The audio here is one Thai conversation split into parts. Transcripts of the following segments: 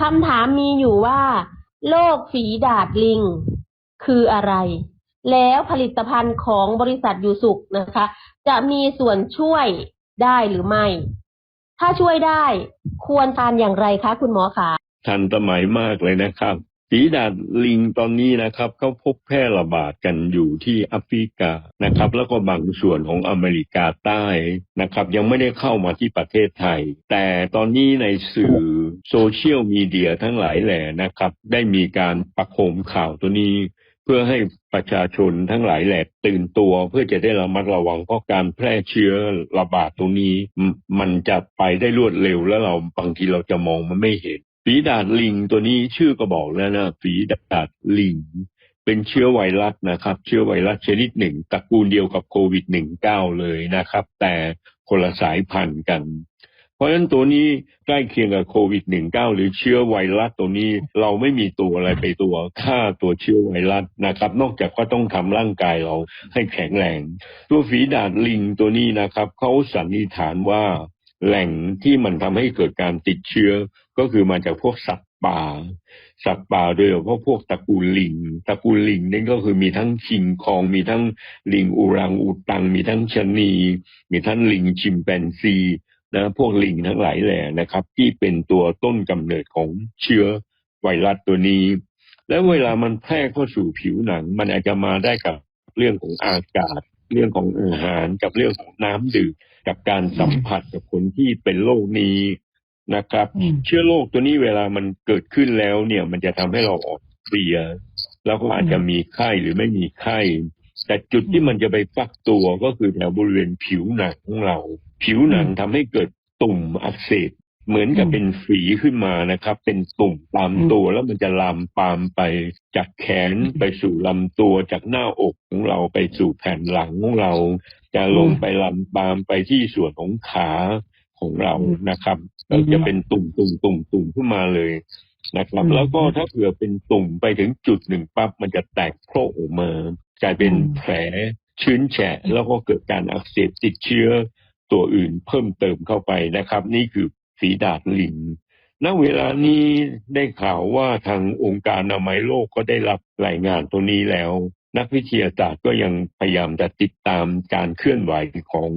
คำถามมีอยู่ว่า โรคฝีดาดลิง คืออะไร แล้วผลิตภัณฑ์ของบริษัทยูสุกนะคะ จะมีส่วนช่วยได้หรือไม่ ถ้าช่วยได้ควรทานอย่างไรคะ คุณหมอคะทันสมัยมากเลยนะครับ ฝีดาดลิงตอนนี้นะครับเขาพบแพร่ระบาดกันอยู่ที่แอฟริกานะครับ แล้วก็บางส่วนของอเมริกาใต้นะครับ ยังไม่ได้เข้ามาที่ประเทศไทย แต่ตอนนี้ในสื่อโซเชียลมีเดียทั้งหลายแหล่นะครับ ได้มีการประโคมข่าวตัวนี้เพื่อให้ประชาชนทั้งหลายแหละตื่นตัว เพื่อจะได้ระมัดระวังเพราะการแพร่เชื้อระบาดตรงนี้มมันจะไปได้รวดเร็วแล้วเราบางทีเราจะมองมันไม่เห็น ฝีดาดลิงตัวนี้ชื่อก็บอกแล้วนะฝีดาดลิง เป็นเชื้อไวรัสนะครับ เชื้อไวรัสชนิดหนึ่งตระกูลเดียวกับโควิด -19 เลยนะครับ แต่คนละสายพันธุ์กัน เพราะฉะนั้นตัวนี้ใกล้เคียงกับโควิด -19 หรือเชื้อไวรัสตัวนี้เราไม่มีตัวอะไรไปตัวฆ่าตัวเชื้อไวรัสนะครับ นอกจากก็ต้องทำร่างกายเราให้แข็งแรง ตัวฝีดาดลิงตัวนี้นะครับเขาสันนิษฐานว่า แหล่งที่มันทำให้เกิดการติดเชื้อก็คือมาจากพวกสัตว์ป่า สัตว์ป่าโดยเฉพาะพวกตระกูลลิงตระกูลลิงนี่ก็คือมีทั้งคิงคองมีทั้งลิงอูรังอูตัง มีทั้งชะนี มีทั้งลิงชิมแปนซีนะพวกลิงทั้งหลายแหล่นะครับ ที่เป็นตัวต้นกำเนิดของเชื้อไวรัสตัวนี้ แล้วเวลามันแพร่เข้าสู่ผิวหนัง มันอาจจะมาได้กับเรื่องของอากาศ เรื่องของอาหารกับเรื่องของน้ำดื่มกับการสัมผัสกับคนที่เป็นโรคนี้นะครับอืมเชื้อโรคตัวนี้เวลามันเกิดขึ้นแล้วเนี่ย มันจะทำให้เราอ่อนเพลียแล้วก็อาจจะมีไข้หรือไม่มีไข้ แต่จุดที่มันจะไปฟักตัวก็คือแถวบริเวณผิวหนังของเรา ผิวหนังทำให้เกิดตุ่มอักเสบ เหมือนกับอืมเป็นฝีขึ้นมานะครับ เป็นตุ่มตามอืมตัวแล้วมันจะลามปามไปจากแขนไปสู่ลำตัวจากหน้าอกของเราไปสู่แผ่นหลังของเรา จะลงไปลำปามไปที่ส่วนของขาของเรานะครับอืมจะเป็นตุ่มตุ่มตุ่มตุ่มขึ้นมาเลยนะครับอืมแล้วก็ถ้าเผื่อเป็นตุ่มไปถึงจุดหนึ่งปั๊บมันจะแตกโครกออกมากลายเป็นอืมแผลชื้นแฉะแล้วก็เกิดการอักเสบติดเชื้อตัวอื่นเพิ่มเติมเข้าไปนะครับ นี่คือ ฝีดาดลิงณเวลานี้ได้ข่าวว่าทางองค์การอนามัยโลกก็ได้รับรายงานตัวนี้แล้ว นักวิทยาศาสตร์ก็ยังพยายามจะติดตามการเคลื่อนไหวของ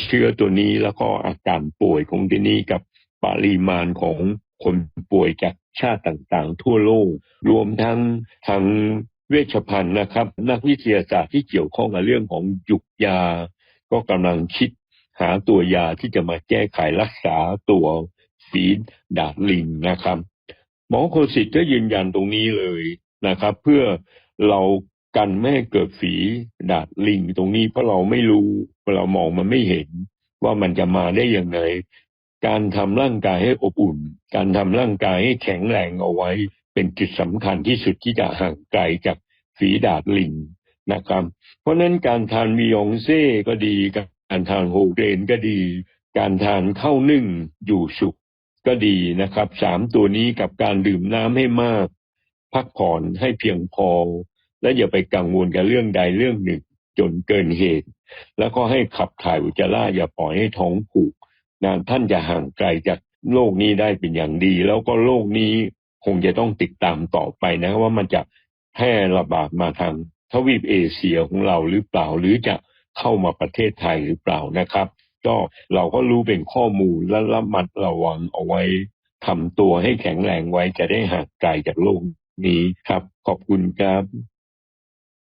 เชื้อตัวนี้แล้วก็อาการป่วยของที่นี้กับปริมาณของคนป่วยจากชาติต่างๆ ทั่วโลก รวมทั้งทางเวชภัณฑ์นะครับ นักวิทยาศาสตร์ที่เกี่ยวข้องกับเรื่องของหยุกยา ก็กำลังคิด หาตัวยาที่จะมาแก้ไขรักษาตัวฝีดาดลิงนะครับ หมอโคสิตก็ยืนยันตรงนี้เลยนะครับ เพื่อเรากันไม่ให้เกิดฝีดาดลิงตรงนี้เพราะเราไม่รู้เรามองมันไม่เห็น ว่ามันจะมาได้ยังไงการทำร่างกายให้อบอุ่น การทำร่างกายให้แข็งแรงเอาไว้ เป็นจุดสำคัญที่สุดที่จะห่างไกลจากฝีดาดลิงนะครับ เพราะฉะนั้นการทานมิยองเซ่ก็ดีการ การทานโฮเกรนก็ดี การทานข้าวนึ่งอยู่สุกก็ดีนะครับสามตัวนี้กับการดื่มน้ำให้มาก พักผ่อนให้เพียงพอ และอย่าไปกังวลกับเรื่องใดเรื่องหนึ่งจนเกินเหตุ แล้วก็ให้ขับถ่ายอุจจาระอย่าปล่อยให้ท้องผูกนะท่านจะห่างไกลจากโรคนี้ได้เป็นอย่างดี แล้วก็โรคนี้คงจะต้องติดตามต่อไปนะว่ามันจะแพร่ระบาดมาทางทวีปเอเชียของเราหรือเปล่าหรือจะ เข้ามาประเทศไทยหรือเปล่านะครับ ก็เราก็รู้เป็นข้อมูลและระมัดระวังเอาไว้ทำตัวให้แข็งแรงไว้จะได้ห่างไกลจากโลกนี้ครับ ขอบคุณครับ